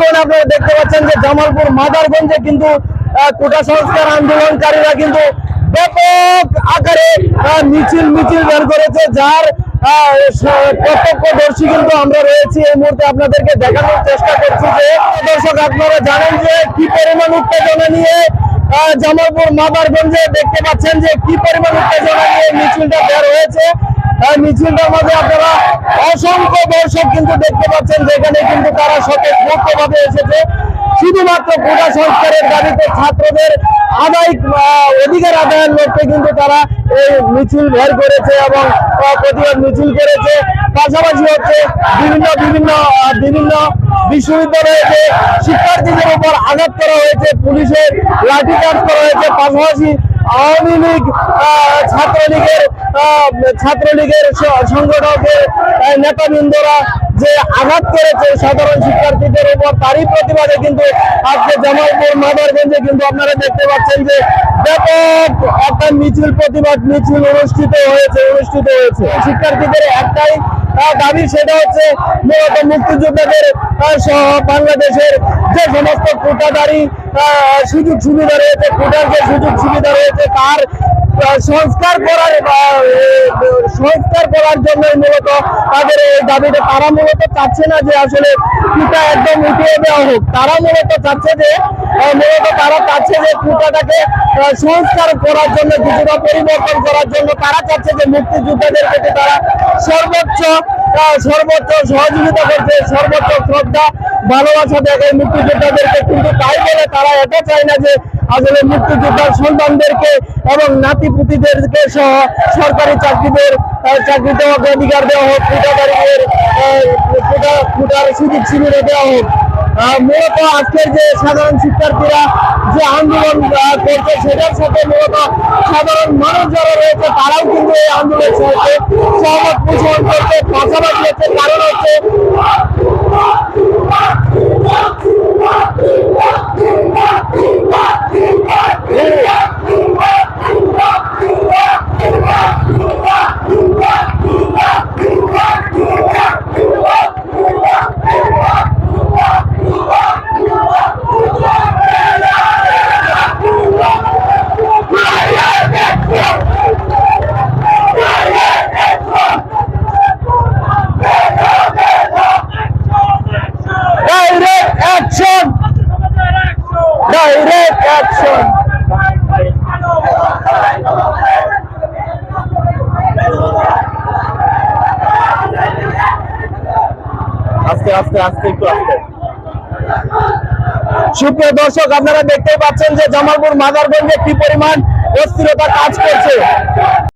বর্তমানে আপনারা দেখতে পাচ্ছেন যে জামালপুর মাদারগঞ্জে কিন্তু কোটা সংস্কার আন্দোলনকারীরা কিন্তু ব্যাপক আকারে মিছিল মিছিল বের করেছে, যার প্রত্যক্ষদর্শী কিন্তু আমরা রয়েছি। এই মুহূর্তে আপনাদেরকে দেখানোর চেষ্টা করছি যে, দর্শক, আপনারা জানেন যে কি পরিমাণ উত্তেজনা নিয়ে জামালপুর মাদারগঞ্জে দেখতে পাচ্ছেন যে কি পরিমাণ উত্তেজনা নিয়ে মিছিলটা বের হয়েছে। মিছিলটার মধ্যে আপনারা অসংখ্য দর্শক কিন্তু দেখতে পাচ্ছেন যেখানে কিন্তু তারা স্বতঃস্ফূর্তভাবে এসেছে। শুধুমাত্র কোটা সংস্কারের দাবিতে ছাত্রদের আদায় অধিকার আদায়ের লক্ষ্যে কিন্তু তারা এই মিছিল বের করেছে এবং প্রতিবাদ মিছিল করেছে। পাশাপাশি হচ্ছে বিভিন্ন বিভিন্ন বিভিন্ন বিশ্ববিদ্যালয়ে যে শিক্ষার্থীদের উপর আঘাত করা হয়েছে, পুলিশের লাঠিচার্জ করা হয়েছে। পাশাপাশি আওয়ামী লীগ ছাত্রলীগের ছাত্রলীগের সংগঠকের নেতাবৃন্দরা যে আঘাত করেছে সাধারণ শিক্ষার্থীদের উপর, তারই প্রতিবাদে কিন্তু আজকে জামালপুর মাদারগঞ্জে কিন্তু আপনারা দেখতে পাচ্ছেন যে ব্যাপক একটা মিছিল, প্রতিবাদ মিছিল অনুষ্ঠিত হয়েছে অনুষ্ঠিত হয়েছে। শিক্ষার্থীদের একটাই দাবি সেটা হচ্ছে মূলত মুক্তিযোদ্ধাদের বাংলাদেশের যে সমস্ত কোটাদারি সুযোগ সুবিধা রয়েছে, কোটার যে সুযোগ সুবিধা রয়েছে, তার সংস্কার করার সংস্কার করার জন্য মূলত তাদের এই দাবিটা, তারা মূলত চাচ্ছে না যে আসলে কুটা একদম উঠিয়ে দেওয়া হোক। তারা মূলত চাচ্ছে যে মূলত তারা চাচ্ছে যে কুটাটাকে সংস্কার করার জন্য, কিছুটা পরিবর্তন করার জন্য তারা চাচ্ছে যে মুক্তিযোদ্ধাদের প্রতি তারা সর্বোচ্চ সর্বোচ্চ সহযোগিতা করছে সর্বোচ্চ শ্রদ্ধা, ভালোবাসা দেখায় মুক্তিযোদ্ধাদেরকে। কিন্তু তাই বলে তারা এটা চায় না যে আসলে মুক্তিযোদ্ধার সন্তানদেরকে এবং নাতি পুতিদেরকে সহ সরকারি চাকরিদের চাকরিতে অগ্রাধিকার দেওয়া হোক, কোটা কোটার সুযোগ সুবিধা দেওয়া হোক। মূলত আজকের যে সাধারণ শিক্ষার্থীরা যে আন্দোলন করছে সেটার সাথে মূলত সাধারণ মানুষ যারা রয়েছে, তারাও কিন্তু এই আন্দোলনের সাথে সহমত পোষণ করছে। পাশাপাশি হচ্ছে কারণ হচ্ছে ডাইরেক্ট action. আস্তে আস্তে আস্তে একটু আস্তে সুপ্রিয় দর্শক আপনারা দেখতেই পাচ্ছেন যে জামালপুর মাদারগঞ্জে কি পরিমাণ অস্থিরতা কাজ করছে